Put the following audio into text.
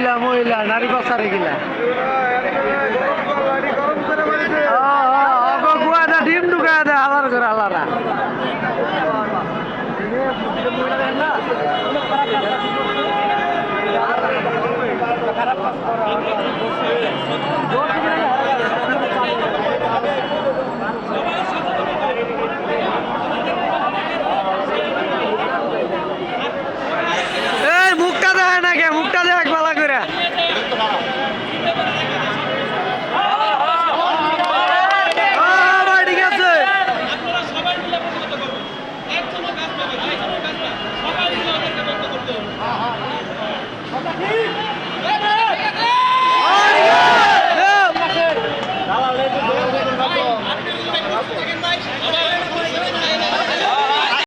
মহিলা মহিলা নারী পাচারে গিলা। ডিম ঢুকায় দেয় আলার করে আলারা। খারাপ